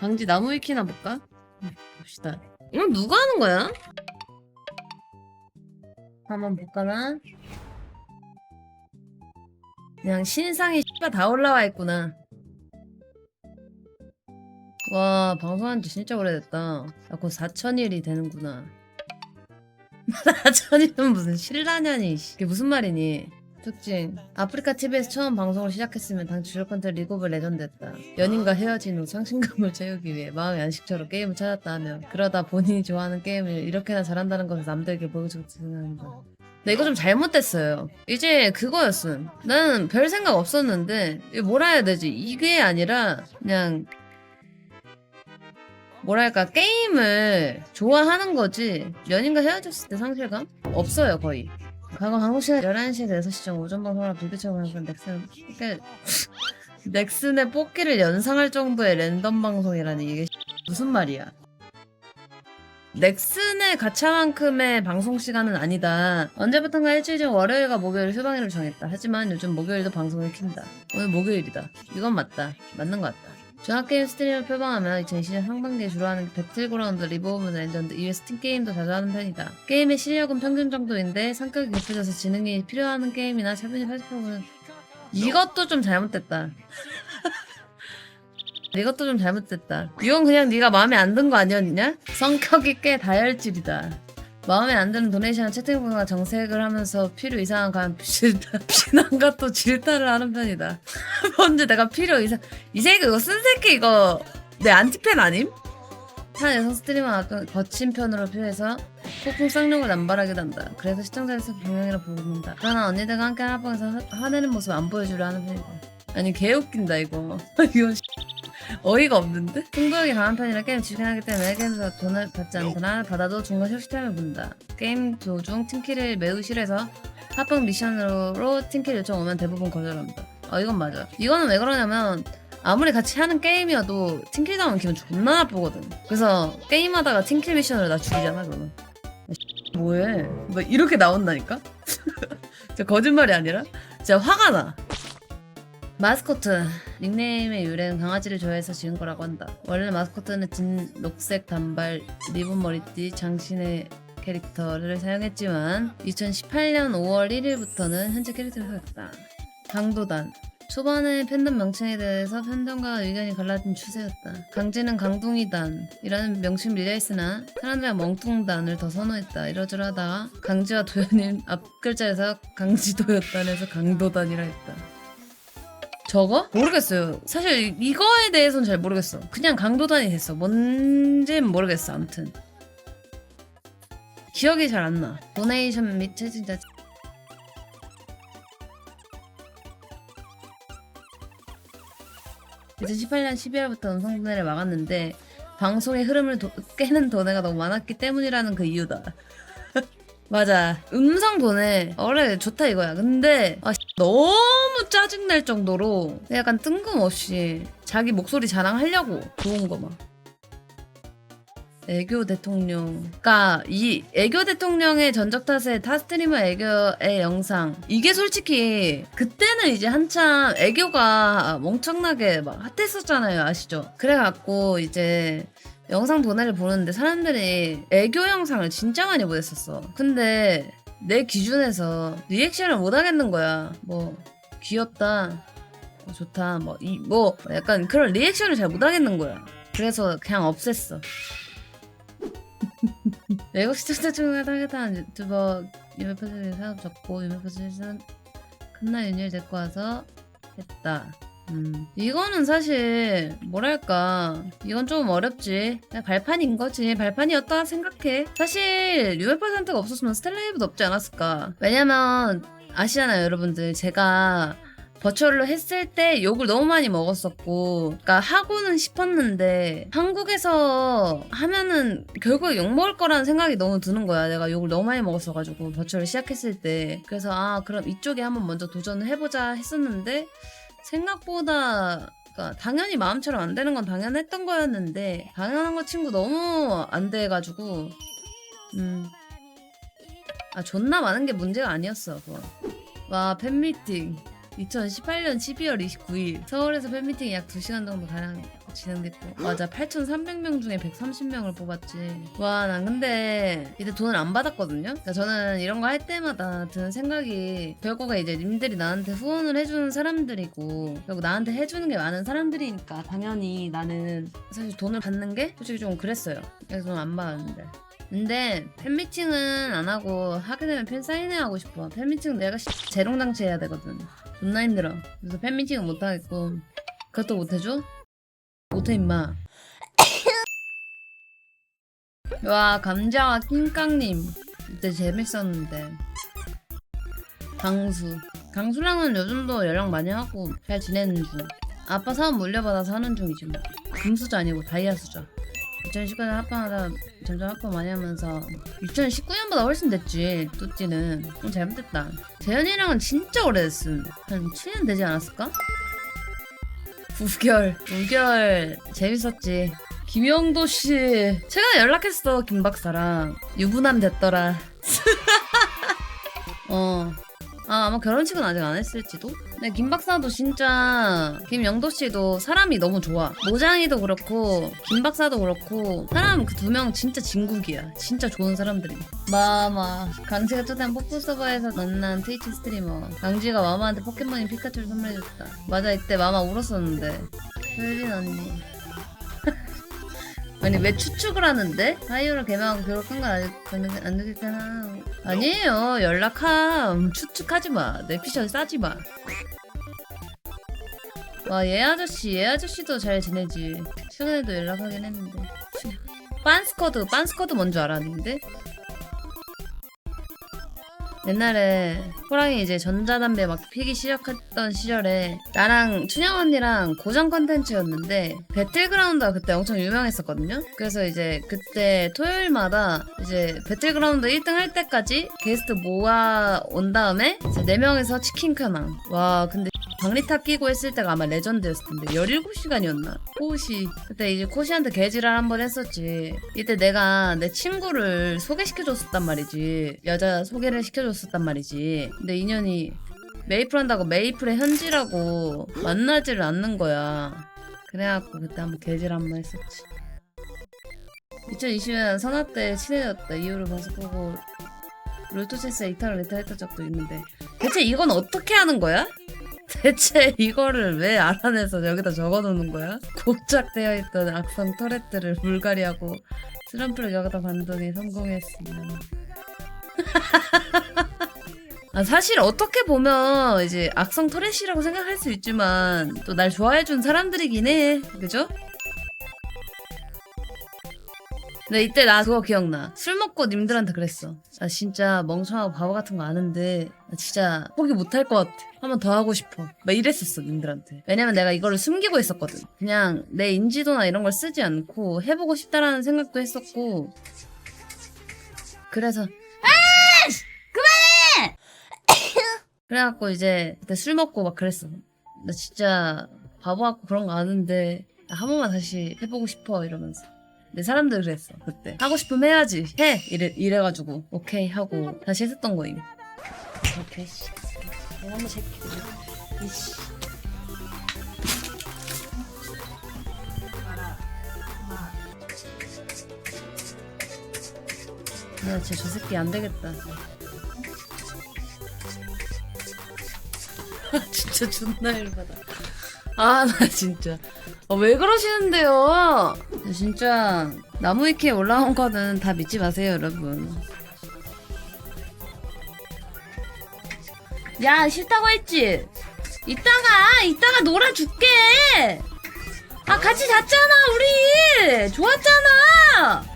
강지 나무 위키나 볼까? 음, 봅시다. 이거 누가 하는 거야? 한번 볼까나? 그냥 신상이 씨가 다 올라와 있구나. 와 방송한 지 진짜 오래됐다. 야, 곧 4천일이 되는구나. 4천일은 무슨 신라년이 씨. 이게 무슨 말이니? 특징 아프리카 TV에서 처음 방송을 시작했으면 당 주력 컨텐츠 리그 오브 레전드였다. 연인과 헤어진 후 상심감을 채우기 위해 마음의 안식처로 게임을 찾았다 하며 그러다 본인이 좋아하는 게임을 이렇게나 잘한다는 것을 남들에게 보여주고 생각한다. 네, 이거 좀 잘못됐어요. 이제 그거였음. 나는 별 생각 없었는데 이게 뭐라 해야 되지? 이게 아니라 그냥 뭐랄까 게임을 좋아하는 거지 연인과 헤어졌을 때 상실감 없어요 거의. 과거 한국 시간 11시에서 6시쯤 오전 방송을 불빛처럼 하는 넥슨. 그러니까 넥슨의 뽑기를 연상할 정도의 랜덤 방송이라니 이게 무슨 말이야. 넥슨의 가차만큼의 방송 시간은 아니다. 언제부턴가 일주일 전 월요일과 목요일 휴방일을 정했다. 하지만 요즘 목요일도 방송을 킨다. 오늘 목요일이다. 이건 맞다. 맞는 것 같다 종합게임 스트리밍을 표방하며 2020년 상반기에 주로 하는 배틀그라운드, 리브 오브 레전드 이외 스팀 게임도 자주 하는 편이다. 게임의 실력은 평균 정도인데 성격이 급해져서 지능이 필요한 게임이나 차분히 80%는 이것도 좀 잘못됐다. 이것도 좀 잘못됐다. 이건 그냥 네가 마음에 안 든 거 아니었냐? 성격이 꽤 다혈질이다. 마음에 안 드는 도네이션 채팅방과 정색을 하면서 필요 이상한 간 비난과 또 질타를 하는 편이다. 먼저 내가 필요 이상 이 새끼 이거 쓴 새끼 이거 내 안티팬 아님? 한 여성 스트리머 거친 편으로 표해서 폭풍 쌍욕을 남발하게 한다. 그래서 시청자에서 경영이라 부릅니다. 그러나 언니들과 함께 하나방에서 화내는 모습 안 보여주려 하는 편이다. 아니 개웃긴다 이거. 이거 씨, 어이가 없는데? 승부욕이 강한 편이라 게임 지속하기 때문에 게임에서 돈을 받지 않거나 받아도 중간 타임을 본다. 게임 도중 팀킬을 매우 싫어해서 합방 미션으로 팀킬 요청 오면 대부분 거절합니다. 어 이건 맞아. 이거는 왜 그러냐면 아무리 같이 하는 게임이어도 팀킬 당하면 기분 존나 나쁘거든. 그래서 게임하다가 팀킬 미션으로 나 죽이잖아 그러면. 뭐해? 뭐 이렇게 나온다니까? 진짜 거짓말이 아니라 진짜 화가 나. 마스코트 닉네임의 유래는 강아지를 좋아해서 지은 거라고 한다. 원래 마스코트는 진 녹색 단발 리본 머리띠 장신의 캐릭터를 사용했지만 2018년 5월 1일부터는 현재 캐릭터를 사용했다. 강도단 초반에 팬덤 명칭에 대해서 팬덤과 의견이 갈라진 추세였다. 강지는 강둥이단이라는 명칭 밀려있으나 사람들은 멍뚱단을 더 선호했다. 이러저러 하다가 강지와 도현이 앞글자에서 강지도였단에서 강도단이라 했다. 저거? 모르겠어요. 사실 이거에 대해서는 잘 모르겠어. 그냥 강도단이 됐어. 뭔지는 모르겠어. 아무튼 기억이 잘 안 나. 도네이션 및 채팅자 2018년 12월부터 음성분해를 막았는데 방송의 흐름을 도- 깨는 도내가 너무 많았기 때문이라는 그 이유다. 맞아. 음성 도내 원래 좋다 이거야. 근데 아, 씨, 너무 짜증날 정도로 약간 뜬금없이 자기 목소리 자랑하려고 좋은 거 막. 애교 대통령. 그니까, 이 애교 대통령의 전적 탓에 타 스트리머 애교의 영상. 이게 솔직히, 그때는 이제 한참 애교가 멍청나게 막 핫했었잖아요. 아시죠? 그래갖고, 이제, 영상 도내를 보는데 사람들이 애교 영상을 진짜 많이 보냈었어. 근데, 내 기준에서 리액션을 못 하겠는 거야. 뭐, 귀엽다. 뭐 좋다. 뭐, 이, 뭐, 약간 그런 리액션을 잘 못 하겠는 거야. 그래서 그냥 없앴어. 외국 시청자 중에 타겟한 유튜버 유메퍼즈를 사업 접고 유메퍼즈는 큰날 윤희를 데리고 와서 했다. 음, 이거는 사실 뭐랄까 이건 좀 어렵지. 그냥 발판인 거지. 발판이었다 생각해. 사실 유메퍼센트가 없었으면 스텔라이브도 없지 않았을까. 왜냐면 아시잖아요 여러분들. 제가 버추얼로 했을 때 욕을 너무 많이 먹었었고, 그러니까 하고는 싶었는데 한국에서 하면은 결국에 욕 먹을 거라는 생각이 너무 드는 거야. 내가 욕을 너무 많이 먹었어가지고 버추얼을 시작했을 때. 그래서 아 그럼 이쪽에 한번 먼저 도전을 해보자 했었는데 생각보다 그러니까 당연히 마음처럼 안 되는 건 당연했던 거였는데 당연한 거 친구 너무 안 돼가지고 음. 아 존나 많은 게 문제가 아니었어 그거. 와 팬미팅 2018년 12월 29일 서울에서 팬미팅이 약 2시간 정도 가량 진행됐고. 맞아 8,300명 중에 130명을 뽑았지. 와 난 근데 이때 돈을 안 받았거든요? 그러니까 저는 이런 거 할 때마다 드는 생각이 결국에 이제 님들이 나한테 후원을 해주는 사람들이고 결국 나한테 해주는 게 많은 사람들이니까. 당연히 나는 사실 돈을 받는 게 솔직히 좀 그랬어요. 그래서 돈 안 받았는데. 근데 팬미팅은 안 하고 하게 되면 팬 사인회 하고 싶어. 팬미팅은 내가 씨- 재롱장치 해야 되거든. 존나 힘들어. 그래서 팬미팅은 못 하겠고. 그것도 못 해줘? 못해 임마. 와 감자와 낑깡님. 그때 재밌었는데. 강수. 강수랑은 요즘도 연락 많이 하고 잘 지내는 중. 아빠 사업 물려받아서 하는 중이지 뭐. 금수저 아니고 다이아수저. 2019년에 합방하다 점점 합방 많이 하면서 2019년보다 훨씬 됐지 뚜띠는. 좀 잘못됐다. 재현이랑은 진짜 오래됐음. 한 7년 되지 않았을까? 9개월 9개월 재밌었지. 김영도 씨. 최근에 연락했어 김 박사랑. 유부남 됐더라. 어 아, 아마 결혼식은 아직 안 했을지도? 근데 김 박사도 진짜 김영도 씨도 사람이 너무 좋아. 모장이도 그렇고 김 박사도 그렇고 사람 그 두 명 진짜 진국이야. 진짜 좋은 사람들이. 마마 강지가 초대한 뽀뽀 서버에서 만난 트위치 스트리머. 강지가 마마한테 포켓몬인 피카츄를 선물해줬다. 맞아 이때 마마 울었었는데. 효린 언니. 아니 왜 추측을 하는데? 하이오를 개명하고 결혼 끈건 아직 안, 안 되길 때나. 아니에요. 연락함. 추측하지 마. 내 피셜 싸지 마 와얘 아저씨 얘 아저씨도 잘 지내지. 최근에도 연락하긴 했는데. 빤스쿼드 빤스쿼드 뭔 줄 알았는데 옛날에 호랑이 이제 전자담배 막 피기 시작했던 시절에 나랑 춘영 언니랑 고정 컨텐츠였는데 배틀그라운드가 그때 엄청 유명했었거든요. 그래서 이제 그때 토요일마다 이제 배틀그라운드 1등 할 때까지 게스트 모아 온 다음에 이제 4명에서 치킨 켜낭. 와 근데 박리타 끼고 했을 때가 아마 레전드였을 텐데. 17시간이었나? 코시. 그때 이제 코시한테 개지랄 한 번 했었지. 이때 내가 내 친구를 소개시켜줬었단 말이지. 여자 소개를 시켜줬었단 말이지. 근데 인연이 메이플 한다고 메이플의 현지라고 만나지를 않는 거야. 그래갖고 그때 한번 개질 한번 했었지. 2020년 선화 때 친해졌다. 이유를 봐서 보고 롤토체스에 이탈을 리타했던 적도 있는데. 대체 이건 어떻게 하는 거야? 대체 이거를 왜 알아내서 여기다 적어놓는 거야? 고착되어 있던 악성 터렛들을 물갈이하고 슬럼프를 여기다 반동에 성공했으면 아, 사실 어떻게 보면 이제 악성 터렛이라고 생각할 수 있지만 또 날 좋아해준 사람들이긴 해 그죠? 근데 이때 나 그거 기억나. 술 먹고 님들한테 그랬어. 나 진짜 멍청하고 바보 같은 거 아는데 나 진짜 포기 못할 것 같아. 한 번 더 하고 싶어. 막 이랬었어 님들한테. 왜냐면 내가 이거를 숨기고 있었거든. 그냥 내 인지도나 이런 걸 쓰지 않고 해보고 싶다라는 생각도 했었고. 그래서 아이씨! 그만해! 그래갖고 이제 그때 술 먹고 막 그랬어. 나 진짜 바보 같고 그런 거 아는데 나한 번만 다시 해보고 싶어 이러면서 내 사람들 그랬어 그때. 하고 싶으면 해야지. 해! 이래 이래가지고 오케이 하고 다시 했었던 거임. 오케이. 씨 한번 새끼 이씨. 아 진짜 저 새끼 안 되겠다. 진짜 존나 열받아. 아 나 진짜. 아, 왜 그러시는데요? 진짜 나무 위키에 올라온 거는 다 믿지 마세요, 여러분. 야, 싫다고 했지? 이따가, 이따가 놀아줄게! 아, 같이 잤잖아, 우리! 좋았잖아!